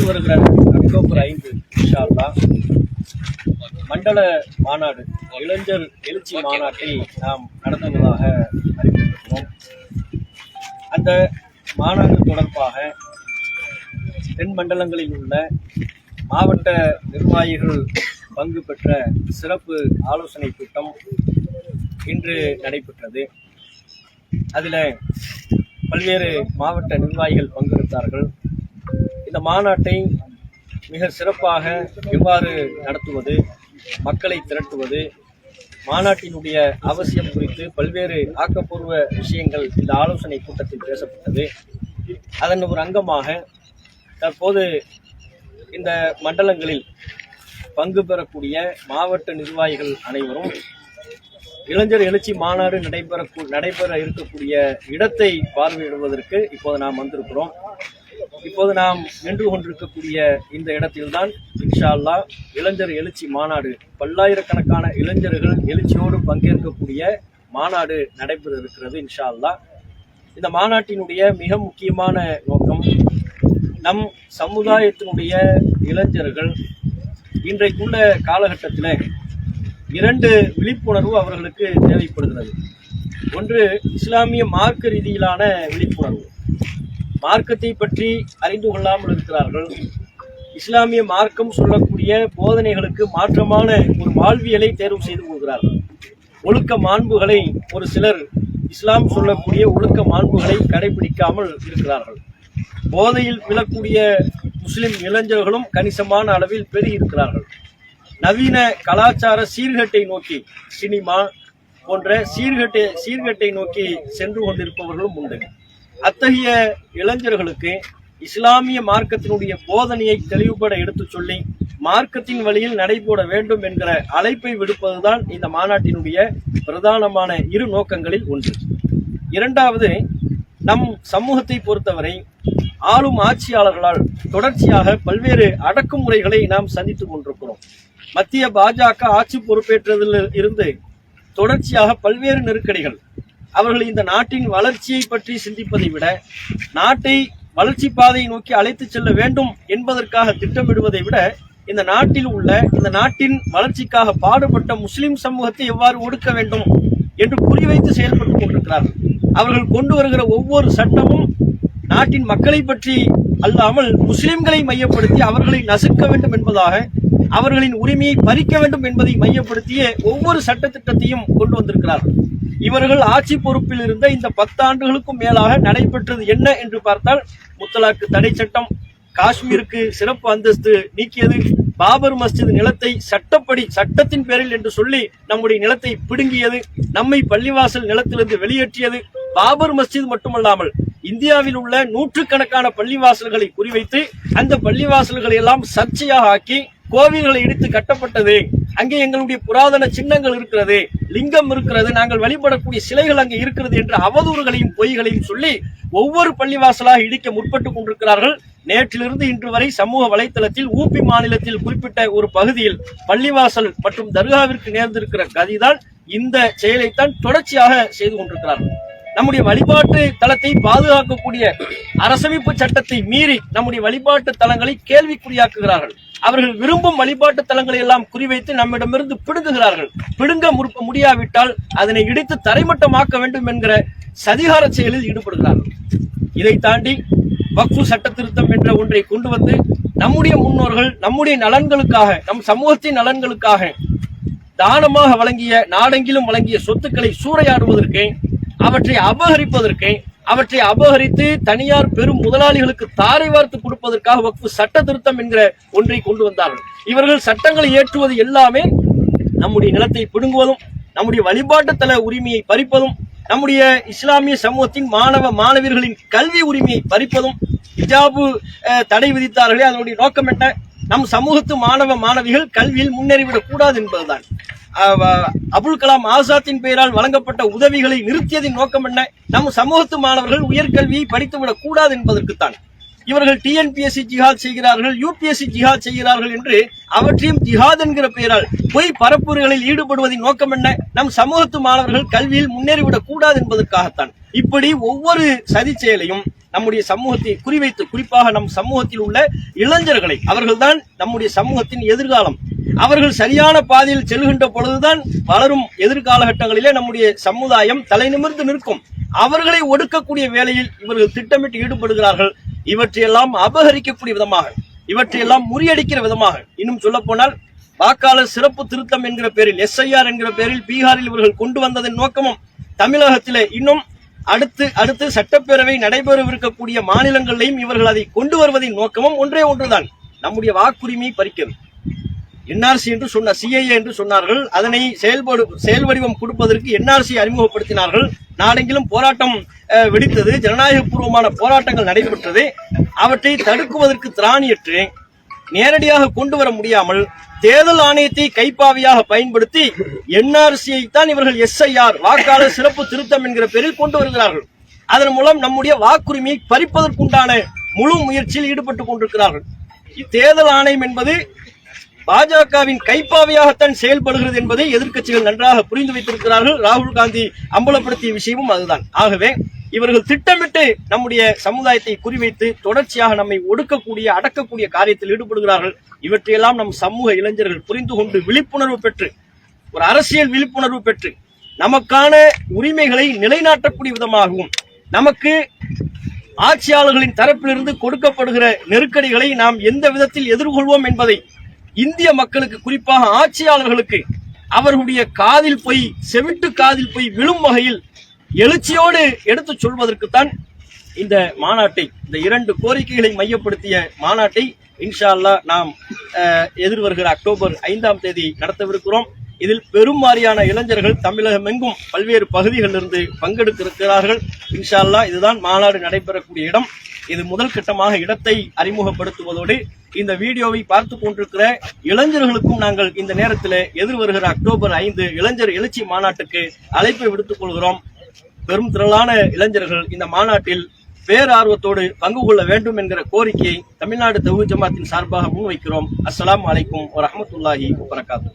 October ஐந்து இன்ஷா மண்டல மாநாடு இளைஞர் எழுச்சி மாநாட்டை நாம் நடத்துவதாக அறிவித்திருக்கிறோம். அந்த மாநாடு தொடர்பாக தென் மண்டலங்களில் உள்ள மாவட்ட நிர்வாகிகள் பங்கு பெற்ற சிறப்பு ஆலோசனை கூட்டம் இன்று நடைபெற்றது. அதில் பல்வேறு மாவட்ட நிர்வாகிகள் பங்கெடுத்தார்கள். இந்த மாநாட்டை மிக சிறப்பாக எவ்வாறு நடத்துவது மக்களை திரட்டுவது மாநாட்டினுடைய அவசியம் குறித்து பல்வேறு ஆக்கப்பூர்வ விஷயங்கள் இந்த ஆலோசனை கூட்டத்தில் பேசப்பட்டது. அதன் ஒரு அங்கமாக தற்போது இந்த மண்டலங்களில் பங்கு பெறக்கூடிய மாவட்ட நிர்வாகிகள் அனைவரும் இளைஞர் எழுச்சி மாநாடு நடைபெற நடைபெற இருக்கக்கூடிய இடத்தை பார்வையிடுவதற்கு இப்போது நாம் வந்திருக்கிறோம். இப்போது நாம் நின்று கொண்டிருக்கக்கூடிய இந்த இடத்தில்தான் இன்ஷா அல்லா இளைஞர் எழுச்சி மாநாடு பல்லாயிரக்கணக்கான இளைஞர்கள் எழுச்சியோடு பங்கேற்கக்கூடிய மாநாடு நடைபெற இருக்கிறது இன்ஷா அல்லா இந்த மாநாட்டினுடைய மிக முக்கியமான நோக்கம் நம் சமுதாயத்தினுடைய இளைஞர்கள் இன்றைக்குள்ள காலகட்டத்தில் இரண்டு விழிப்புணர்வு அவர்களுக்கு தேவைப்படுகிறது. ஒன்று இஸ்லாமிய மார்க்க ரீதியிலான விழிப்புணர்வு. மார்க்கத்தை பற்றி அறிந்து கொள்ளாமல் இருக்கிறார்கள். இஸ்லாமிய மார்க்கம் சொல்லக்கூடிய போதனைகளுக்கு மாற்றமான ஒரு வாழ்வியலை தேர்வு செய்து கொள்கிறார்கள். ஒழுக்க மாண்புகளை ஒரு சிலர் இஸ்லாம் சொல்லக்கூடிய ஒழுக்க மாண்புகளை கடைபிடிக்காமல் இருக்கிறார்கள். போதையில் விழக்கூடிய முஸ்லிம் இளைஞர்களும் கணிசமான அளவில் பெருகி இருக்கிறார்கள். நவீன கலாச்சார சீர்கேட்டை நோக்கி சினிமா போன்ற சீர்கட்டை சீர்கேட்டை நோக்கி சென்று கொண்டிருப்பவர்களும் உண்டு. அத்தகைய இளைஞர்களுக்கு இஸ்லாமிய மார்க்கத்தினுடைய போதனையை தெளிவுபட எடுத்துச் சொல்லி மார்க்கத்தின் வழியில் நடைபோட வேண்டும் என்கிற அழைப்பை விடுப்பதுதான் இந்த மாநாட்டினுடைய பிரதானமான இரு நோக்கங்களில் ஒன்று. இரண்டாவது நம் சமூகத்தை பொறுத்தவரை ஆளும் ஆட்சியாளர்களால் தொடர்ச்சியாக பல்வேறு அடக்குமுறைகளை நாம் சந்தித்துக் கொண்டிருக்கிறோம். மத்திய பாஜக ஆட்சி பொறுப்பேற்றதில் இருந்து தொடர்ச்சியாக பல்வேறு நெருக்கடிகள் அவர்கள் இந்த நாட்டின் வளர்ச்சியை பற்றி சிந்திப்பதை விட நாட்டை வளர்ச்சி பாதையை நோக்கி அழைத்து செல்ல வேண்டும் என்பதற்காக திட்டமிடுவதை விட இந்த நாட்டில் உள்ள இந்த நாட்டின் வளர்ச்சிக்காக பாடுபட்ட முஸ்லிம் சமூகத்தை எவ்வாறு ஒடுக்க வேண்டும் என்று குறிவைத்து செயல்பட்டுக் கொண்டிருக்கிறார்கள். அவர்கள் கொண்டு வருகிற ஒவ்வொரு சட்டமும் நாட்டின் மக்களை பற்றி அல்லாமல் முஸ்லிம்களை மையப்படுத்தி அவர்களை நசுக்க வேண்டும் என்பதாக அவர்களின் உரிமையை பறிக்க வேண்டும் என்பதை மையப்படுத்திய ஒவ்வொரு சட்டத்திட்டத்தையும் கொண்டு வந்திருக்கிறார்கள். இவர்கள் ஆட்சி பொறுப்பில் இருந்த இந்த பத்தாண்டுகளுக்கும் மேலாக நடைபெற்றது என்ன என்று பார்த்தால் முத்தலாக்கு தடை சட்டம் காஷ்மீருக்கு சிறப்பு அந்தஸ்து நீக்கியது பாபர் மஸ்ஜித் நிலத்தை சட்டப்படி சட்டத்தின் பேரில் என்று சொல்லி நம்முடைய நிலத்தை பிடுங்கியது நம்மை பள்ளிவாசல் நிலத்திலிருந்து வெளியேற்றியது பாபர் மஸ்ஜித் மட்டுமல்லாமல் இந்தியாவில் உள்ள நூற்றுக்கணக்கான பள்ளிவாசல்களை குறிவைத்து அந்த பள்ளிவாசல்களை எல்லாம் சர்ச்சையாக ஆக்கி கோவில்களை இடித்து கட்டப்பட்டது. அங்கே எங்களுடைய புராதன சின்னங்கள் இருக்கிறது லிங்கம் இருக்கிறது நாங்கள் வழிபடக்கூடிய சிலைகள் அங்கே இருக்கிறது என்ற அவதூறுகளையும் பொய்களையும் சொல்லி ஒவ்வொரு பள்ளிவாசலாக இடிக்க முற்பட்டு கொண்டிருக்கிறார்கள். நேற்றிலிருந்து இன்று வரை சமூக வலைத்தளத்தில் ஊபி மாநிலத்தில் குறிப்பிட்ட ஒரு பகுதியில் பள்ளிவாசல் மற்றும் தர்காவிற்கு நேர்ந்திருக்கிற கதிதான் இந்த செயலைத்தான் தொடர்ச்சியாக செய்து கொண்டிருக்கிறார்கள். நம்முடைய வழிபாட்டு தலத்தை பாதுகாக்கக்கூடிய அரசமைப்பு சட்டத்தை மீறி நம்முடைய வழிபாட்டு தலங்களை கேள்விக்குறியாக்குகிறார்கள். அவர்கள் விரும்பும் வழிபாட்டு தலங்களை எல்லாம் குறிவைத்து நம்மிடமிருந்து பிடுங்குகிறார்கள். பிடுங்க முற்ப முடியாவிட்டால் அதனை இடித்து தரைமட்டமாக்க வேண்டும் என்கிற சதிகார செயலில் ஈடுபடுகிறார்கள். இதை தாண்டி வக்ஃபு சட்ட திருத்தம் என்ற ஒன்றை கொண்டு வந்து நம்முடைய முன்னோர்கள் நம்முடைய நலன்களுக்காக நம் சமூகத்தின் நலன்களுக்காக தானமாக வழங்கிய நாடெங்கிலும் வழங்கிய சொத்துக்களை சூறையாடுவதற்கு அவற்றை அபகரிப்பதற்கு அவற்றை அபகரித்து தனியார் பெரும் முதலாளிகளுக்கு தாரை வார்த்து கொடுப்பதற்காக வக்ஃபு சட்ட திருத்தம் என்கிற ஒன்றை கொண்டு வந்தார்கள். இவர்கள் சட்டங்களை ஏற்றுவது எல்லாமே நம்முடைய நிலத்தை பிடுங்குவதும் நம்முடைய வழிபாட்டு தல உரிமையை பறிப்பதும் நம்முடைய இஸ்லாமிய சமூகத்தின் மாணவ மாணவியர்களின் கல்வி உரிமையை பறிப்பதும் ஹிஜாபு தடை விதித்தார்களே. அதனுடைய நோக்கம் என்ன? நம் சமூகத்து மாணவ மாணவிகள் கல்வியில் முன்னேறிவிடக் கூடாது என்பதுதான். அபுல் கலாம் ஆசாத்தின் பெயரால் வழங்கப்பட்ட உதவிகளை நிறுத்தியதின் நோக்கம் என்ன? நம் சமூகத்து மாணவர்கள் உயர்கல்வியை படித்துவிடக் கூடாது என்பதற்குத்தான். இவர்கள் டிஎன்பிஎஸ்சி ஜிஹாத் செய்கிறார்கள் யூபிஎஸ்சி ஜிஹாத் செய்கிறார்கள் என்று அவற்றையும் ஜிஹாத் என்கிற பெயரால் பொய் பரப்புரைகளில் ஈடுபடுவதின் நோக்கம் என்ன? நம் சமூகத்து மாணவர்கள் கல்வியில் முன்னேறிவிடக் கூடாது என்பதற்காகத்தான். இப்படி ஒவ்வொரு சதி செயலையும் நம்முடைய சமூகத்தை குறிவைத்து குறிப்பாக நம் சமூகத்தில் உள்ள இளைஞர்களை அவர்கள்தான் நம்முடைய சமூகத்தின் எதிர்காலம். அவர்கள் சரியான பாதையில் செல்கின்ற பொழுதுதான் வளரும் எதிர்காலகட்டங்களிலே நம்முடைய சமுதாயம் தலைநிமிர்ந்து நிற்கும். அவர்களை ஒடுக்கக்கூடிய வேலையில் இவர்கள் திட்டமிட்டு ஈடுபடுகிறார்கள். இவற்றையெல்லாம் அபகரிக்கக்கூடிய விதமாக இவற்றையெல்லாம் முறியடிக்கிற விதமாக. இன்னும் சொல்ல போனால் வாக்காளர் சிறப்பு திருத்தம் என்கிற பேரில் எஸ்ஐஆர் என்கிற பேரில் பீகாரில் இவர்கள் கொண்டு வந்ததன் நோக்கமும் தமிழகத்திலே இன்னும் அடுத்து அடுத்து சட்டப்பேரவை நடைபெறவிருக்கக்கூடிய மாநிலங்களிலையும் இவர்கள் அதை கொண்டு வருவதின் நோக்கமும் ஒன்றே ஒன்றுதான். நம்முடைய வாக்குரிமையை பறிக்கிறது என்ஆர்சி என்று சொன்ன சிஐஏ என்று சொன்னார்கள். அதனை செயல்படு செயல் வடிவம் கொடுப்பதற்கு என்ஆர்சி அறிமுகப்படுத்தினார்கள். நாடெங்கிலும் போராட்டம் வெடித்தது. ஜனநாயகபூர்வமான போராட்டங்கள் நடைபெற்றது. அவற்றை தடுக்குவதற்கு திராணியற்று நேரடியாக கொண்டு வர முடியாமல் தேர்தல் ஆணையத்தை கைப்பாவியாக பயன்படுத்தி என்ஆர்சியை தான் இவர்கள் எஸ்ஐஆர் வாக்காளர் சிறப்பு திருத்தம் என்கிற பேரில் கொண்டு வருகிறார்கள். அதன் மூலம் நம்முடைய வாக்குரிமையை பறிப்பதற்குண்டான முழு முயற்சியில் ஈடுபட்டுக் கொண்டிருக்கிறார்கள். தேர்தல் ஆணையம் என்பது பாஜகவின் கைப்பாவையாகத்தான் செயல்படுகிறது என்பதை எதிர்க்கட்சிகள் நன்றாக புரிந்து வைத்திருக்கிறார்கள். ராகுல் காந்தி அம்பலப்படுத்திய விஷயமும் அதுதான். ஆகவே இவர்கள் திட்டமிட்டு நம்முடைய சமுதாயத்தை குறிவைத்து தொடர்ச்சியாக நம்மை ஒடுக்கக்கூடிய அடக்கக்கூடிய காரியத்தில் ஈடுபடுகிறார்கள். இவற்றையெல்லாம் நம் சமூக இளைஞர்கள் புரிந்து கொண்டு விழிப்புணர்வு பெற்று ஒரு அரசியல் விழிப்புணர்வு பெற்று நமக்கான உரிமைகளை நிலைநாட்டக்கூடிய விதமாகவும் நமக்கு ஆட்சியாளர்களின் தரப்பிலிருந்து கொடுக்கப்படுகிற நெருக்கடிகளை நாம் எந்த விதத்தில் எதிர்கொள்வோம் என்பதை இந்திய மக்களுக்கு குறிப்பாக ஆட்சியாளர்களுக்கு அவர்களுடைய காதில் போய் செவிட்டு காதில் போய் விழும் வகையில் எழுச்சியோடு எடுத்துச் சொல்வதற்குத்தான் இந்த மாநாட்டை இந்த இரண்டு கோரிக்கைகளை மையப்படுத்திய மாநாட்டை இன்ஷா அல்லாஹ் நாம் எதிர்வருகிற அக்டோபர் ஐந்தாம் தேதி நடத்தவிருக்கிறோம். இதில் பெரும் இளைஞர்கள் தமிழகம் எங்கும் பல்வேறு பகுதிகளிலிருந்து பங்கெடுக்க இருக்கிறார்கள் இன்ஷா அல்லாஹ் இதுதான் மாநாடு நடைபெறக்கூடிய இடம். இது முதல் கட்டமாக இடத்தை அறிமுகப்படுத்துவதோடு இந்த வீடியோவை பார்த்து கொண்டிருக்கிற இளைஞர்களுக்கும் நாங்கள் இந்த நேரத்தில் எதிர்வருகிற அக்டோபர் ஐந்து இளைஞர் எழுச்சி மாநாட்டுக்கு அழைப்பை விடுத்துக் கொள்கிறோம். பெரும் திரளான இளைஞர்கள் இந்த மாநாட்டில் பேரார்வத்தோடு பங்கு கொள்ள வேண்டும் என்கிற கோரிக்கையை தமிழ்நாடு தவு ஜமாத்தின் சார்பாக முன்வைக்கிறோம். அஸ்லாம் அலைக்கும் வரமத்துல்லாஹி வரகாத்து